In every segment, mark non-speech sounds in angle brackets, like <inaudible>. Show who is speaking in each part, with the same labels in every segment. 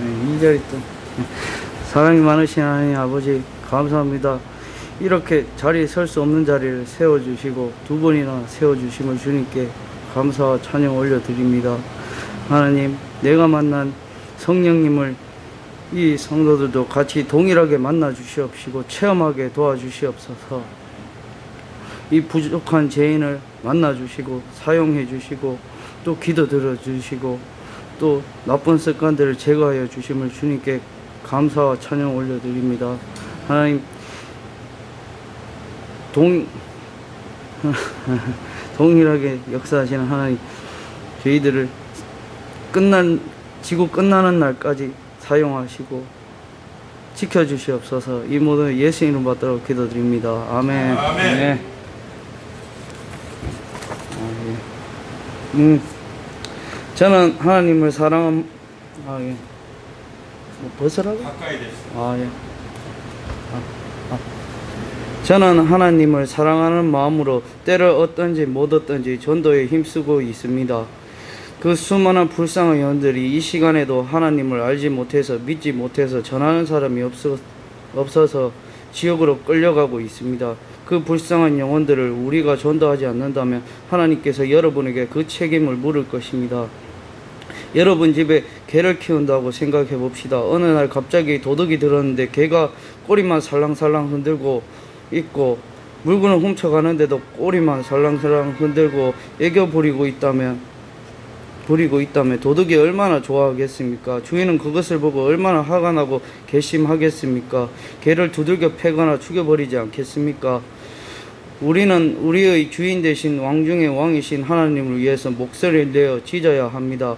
Speaker 1: 네, 이 자리 또 사랑이 많으신 하나님 아버지 감사합니다. 이렇게 자리에 설 수 없는 자리를 세워주시고 두 번이나 세워주심을 주님께 감사와 찬양 올려드립니다. 하나님 내가 만난 성령님을 이 성도들도 같이 동일하게 만나 주시옵시고 체험하게 도와주시옵소서 이 부족한 죄인을 만나 주시고 사용해 주시고 또 기도 들어 주시고 또 나쁜 습관들을 제거하여 주심을 주님께 감사와 찬양 올려드립니다. 하나님 동 <laughs> 동일하게 역사하시는 하나님 저희들을 끝난 지구 끝나는 날까지 사용하시고 지켜주시옵소서 이 모든 예수 이름 받도록 기도드립니다. 아멘.
Speaker 2: 아멘.
Speaker 1: 네. 아, 예. 음, 저는 하나님을 사랑함. 아 예. 뭐 벗으라고?
Speaker 2: 가까이 대시죠.
Speaker 1: 아 예. 아, 아. 저는 하나님을 사랑하는 마음으로 때를 얻든지 못 얻든지 전도에 힘쓰고 있습니다. 그 수많은 불쌍한 영혼들이 이 시간에도 하나님을 알지 못해서 믿지 못해서 전하는 사람이 없어, 없어서 지옥으로 끌려가고 있습니다. 그 불쌍한 영혼들을 우리가 전도하지 않는다면 하나님께서 여러분에게 그 책임을 물을 것입니다. 여러분 집에 개를 키운다고 생각해 봅시다. 어느 날 갑자기 도둑이 들었는데 개가 꼬리만 살랑살랑 흔들고 있고 물건을 훔쳐가는데도 꼬리만 살랑살랑 흔들고 애교 부리고 있다면 부리고 있다면 도둑이 얼마나 좋아하겠습니까? 주인은 그것을 보고 얼마나 화가 나고 괘씸하겠습니까? 개를 두들겨 패거나 죽여버리지 않겠습니까? 우리는 우리의 주인 대신 왕 중의 왕이신 하나님을 위해서 목소리를 내어 지져야 합니다.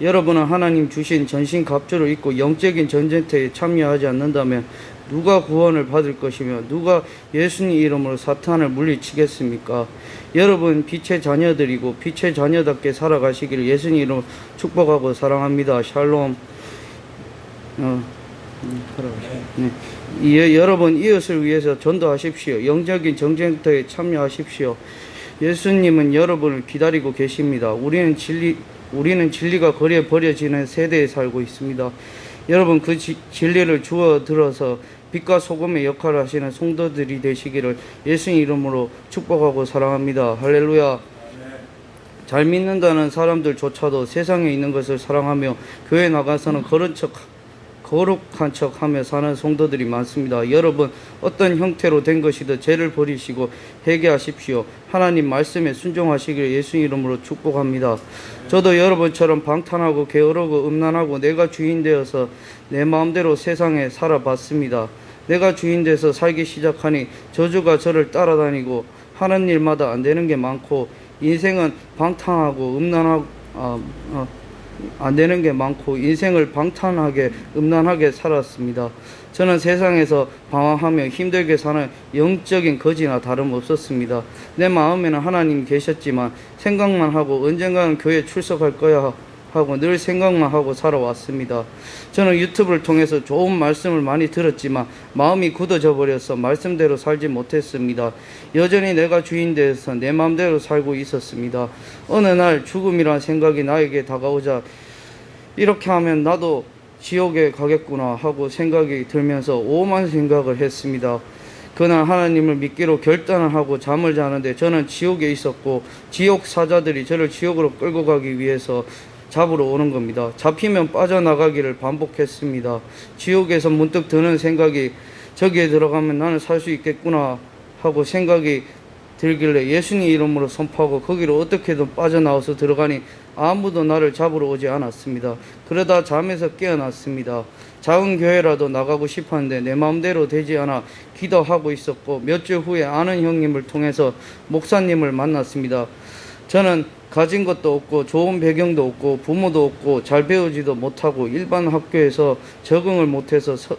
Speaker 1: 여러분은 하나님 주신 전신 갑주를 입고 영적인 전쟁터에 참여하지 않는다면 누가 구원을 받을 것이며 누가 예수님 이름으로 사탄을 물리치겠습니까? 여러분 빛의 자녀들이고 빛의 자녀답게 살아가시기를 예수님 이름으로 축복하고 사랑합니다. 샬롬. 어, 음. 네. 이, 여러분 이웃을 위해서 전도하십시오. 영적인 정쟁터에 참여하십시오. 예수님은 여러분을 기다리고 계십니다. 우리는 진리 우리는 진리가 거리에 버려지는 세대에 살고 있습니다. 여러분 그 지, 진리를 주어 들어서 빛과 소금의 역할을 하시는 성도들이 되시기를 예수님 이름으로 축복하고 사랑합니다. 할렐루야. 잘 믿는다는 사람들조차도 세상에 있는 것을 사랑하며 교회 나가서는 거룩한 척 거룩한 척 하며 사는 성도들이 많습니다. 여러분 어떤 형태로 된 것이든 죄를 버리시고 회개하십시오. 하나님 말씀에 순종하시기를 예수 이름으로 축복합니다. 저도 여러분처럼 방탄하고 게으르고 음란하고 내가 주인 되어서 내 마음대로 세상에 살아봤습니다. 내가 주인 돼서 살기 시작하니 저주가 저를 따라다니고 하는 일마다 안 되는 게 많고 인생은 방탕하고 음란하고 아, 아, 안 되는 게 많고 인생을 방탄하게 음란하게 살았습니다. 저는 세상에서 방황하며 힘들게 사는 영적인 거지나 다름없었습니다. 내 마음에는 하나님 계셨지만 생각만 하고 언젠가는 교회 출석할 거야 하고 늘 생각만 하고 살아왔습니다. 저는 유튜브를 통해서 좋은 말씀을 많이 들었지만 마음이 굳어져 버려서 말씀대로 살지 못했습니다. 여전히 내가 주인 되어서 내 마음대로 살고 있었습니다. 어느 날 죽음이란 생각이 나에게 다가오자 이렇게 하면 나도 지옥에 가겠구나 하고 생각이 들면서 오만 생각을 했습니다. 그날 하나님을 믿기로 결단을 하고 잠을 자는데 저는 지옥에 있었고 지옥 사자들이 저를 지옥으로 끌고 가기 위해서 잡으러 오는 겁니다. 잡히면 빠져나가기를 반복했습니다. 지옥에서 문득 드는 생각이 저기에 들어가면 나는 살 수 있겠구나 하고 생각이 들길래 예수님 이름으로 선포하고 거기로 어떻게든 빠져나와서 들어가니 아무도 나를 잡으러 오지 않았습니다. 그러다 잠에서 깨어났습니다. 작은 교회라도 나가고 싶었는데 내 마음대로 되지 않아 기도하고 있었고 몇 주 후에 아는 형님을 통해서 목사님을 만났습니다. 저는 가진 것도 없고 좋은 배경도 없고 부모도 없고 잘 배우지도 못하고 일반 학교에서 적응을 못해서 서,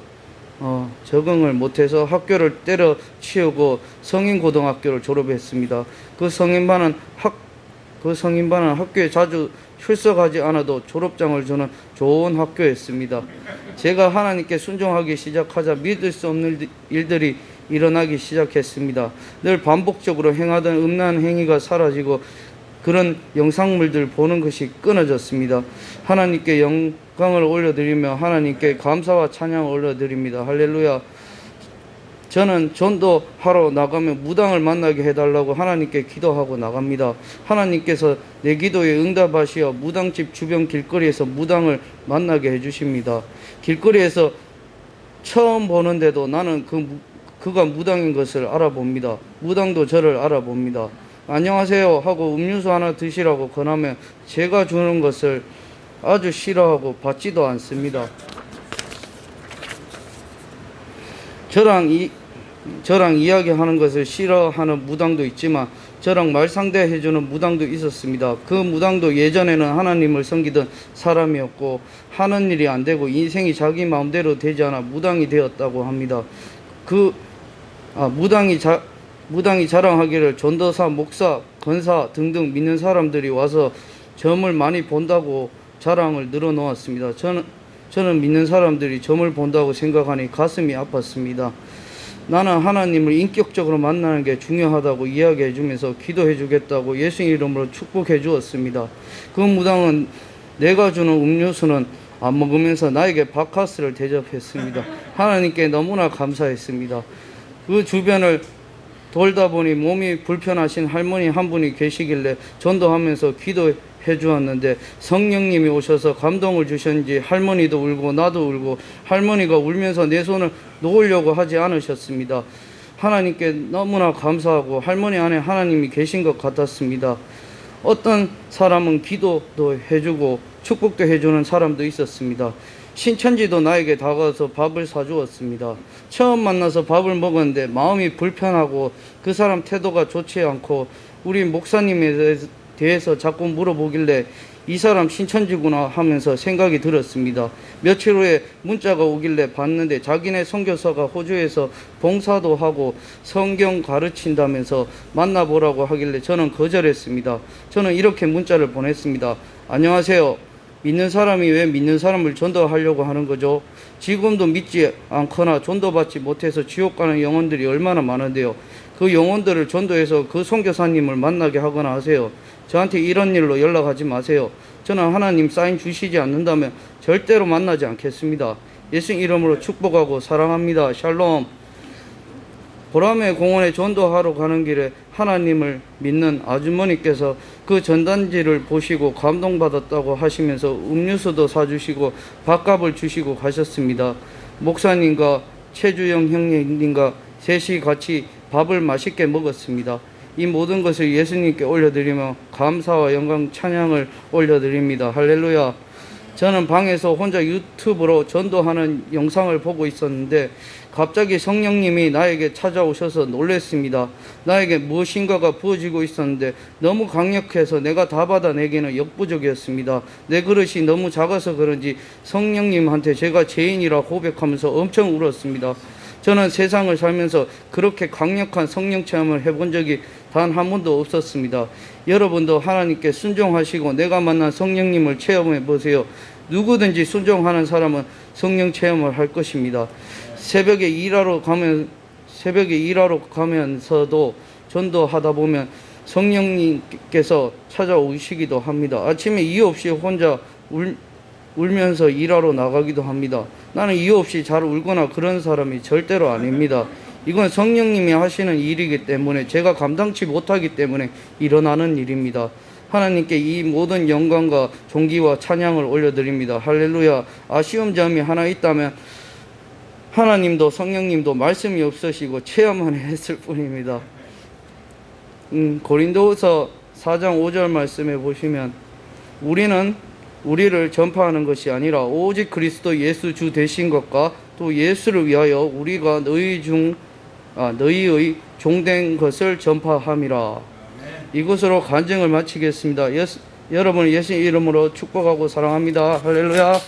Speaker 1: 어, 적응을 못해서 학교를 때려 치우고 성인 고등학교를 졸업했습니다. 그 성인반은 학, 그 성인반은 학교에 자주 출석하지 않아도 졸업장을 주는 좋은 학교였습니다. 제가 하나님께 순종하기 시작하자 믿을 수 없는 일들이 일어나기 시작했습니다. 늘 반복적으로 행하던 음란 행위가 사라지고 그런 영상물들 보는 것이 끊어졌습니다. 하나님께 영광을 올려드리며 하나님께 감사와 찬양을 올려드립니다. 할렐루야. 저는 전도하러 나가면 무당을 만나게 해달라고 하나님께 기도하고 나갑니다. 하나님께서 내 기도에 응답하시어 무당집 주변 길거리에서 무당을 만나게 해주십니다. 길거리에서 처음 보는데도 나는 그 무- 그가 무당인 것을 알아봅니다. 무당도 저를 알아봅니다. 안녕하세요 하고 음료수 하나 드시라고 권하면 제가 주는 것을 아주 싫어하고 받지도 않습니다. 저랑 이 저랑 이야기하는 것을 싫어하는 무당도 있지만 저랑 말상대해 주는 무당도 있었습니다. 그 무당도 예전에는 하나님을 섬기던 사람이었고 하는 일이 안 되고 인생이 자기 마음대로 되지 않아 무당이 되었다고 합니다. 그 아, 무당이 자 무당이 자랑하기를 전도사, 목사, 권사 등등 믿는 사람들이 와서 점을 많이 본다고 자랑을 늘어놓았습니다. 저는 저는 믿는 사람들이 점을 본다고 생각하니 가슴이 아팠습니다. 나는 하나님을 인격적으로 만나는 게 중요하다고 이야기해 주면서 기도해 주겠다고 예수 이름으로 축복해 주었습니다. 그 무당은 내가 주는 음료수는 안 먹으면서 나에게 바카스를 대접했습니다. 하나님께 너무나 감사했습니다. 그 주변을 돌다 보니 몸이 불편하신 할머니 한 분이 계시길래 전도하면서 기도해 주었는데 성령님이 오셔서 감동을 주셨는지 할머니도 울고 나도 울고 할머니가 울면서 내 손을 놓으려고 하지 않으셨습니다. 하나님께 너무나 감사하고 할머니 안에 하나님이 계신 것 같았습니다. 어떤 사람은 기도도 해주고 축복도 해주는 사람도 있었습니다. 신천지도 나에게 다가와서 밥을 사주었습니다. 처음 만나서 밥을 먹었는데 마음이 불편하고 그 사람 태도가 좋지 않고 우리 목사님에 대해서- 자꾸 물어보길래 이 사람 신천지구나 하면서 생각이 들었습니다. 며칠 후에 문자가 오길래 봤는데 자기네 선교사가 호주에서 봉사도 하고 성경 가르친다면서 만나보라고 하길래 저는 거절했습니다. 저는 이렇게 문자를 보냈습니다. 안녕하세요. 믿는 사람이 왜 믿는 사람을 전도하려고 하는 거죠? 지금도 믿지 않거나 전도받지 못해서 지옥 가는 영혼들이 얼마나 많은데요. 그 영혼들을 전도해서 그 선교사님을 만나게 하거나 하세요. 저한테 이런 일로 연락하지 마세요. 저는 하나님 사인 주시지 않는다면 절대로 만나지 않겠습니다. 예수 이름으로 축복하고 사랑합니다. 샬롬. 보람의 공원에 전도하러 가는 길에 하나님을 믿는 아주머니께서 그 전단지를 보시고 감동받았다고 하시면서 음료수도 사주시고 밥값을 주시고 가셨습니다. 목사님과 최주영 형님과 셋이 같이 밥을 맛있게 먹었습니다. 이 모든 것을 예수님께 올려드리며 감사와 영광 찬양을 올려드립니다. 할렐루야. 저는 방에서 혼자 유튜브로 전도하는 영상을 보고 있었는데 갑자기 성령님이 나에게 찾아오셔서 놀랬습니다. 나에게 무엇인가가 부어지고 있었는데 너무 강력해서 내가 다 받아내기는 역부족이었습니다. 내 그릇이 너무 작아서 그런지 성령님한테 제가 죄인이라 고백하면서 엄청 울었습니다. 저는 세상을 살면서 그렇게 강력한 성령 체험을 해본 적이 단 한 번도 없었습니다. 여러분도 하나님께 순종하시고 내가 만난 성령님을 체험해 보세요. 누구든지 순종하는 사람은 성령 체험을 할 것입니다. 새벽에 일하러 가면 새벽에 일하러 가면서도 전도하다 보면 성령님께서 찾아오시기도 합니다. 아침에 이유 없이 혼자 울, 울면서 일하러 나가기도 합니다. 나는 이유 없이 잘 울거나 그런 사람이 절대로 아닙니다. 이건 성령님이 하시는 일이기 때문에 제가 감당치 못하기 때문에 일어나는 일입니다. 하나님께 이 모든 영광과 존귀와 찬양을 올려드립니다. 할렐루야. 아쉬운 점이 하나 있다면 하나님도 성령님도 말씀이 없으시고 체험만 했을 뿐입니다. 음, 고린도후서 4장 5절 말씀에 보시면 우리는 우리를 전파하는 것이 아니라 오직 그리스도 예수 주 되신 것과 또 예수를 위하여 우리가 너희 중 아, 너희의 종된 것을 전파함이라. 이것으로 간증을 마치겠습니다. 여러분 예수 이름으로 축복하고 사랑합니다. 할렐루야.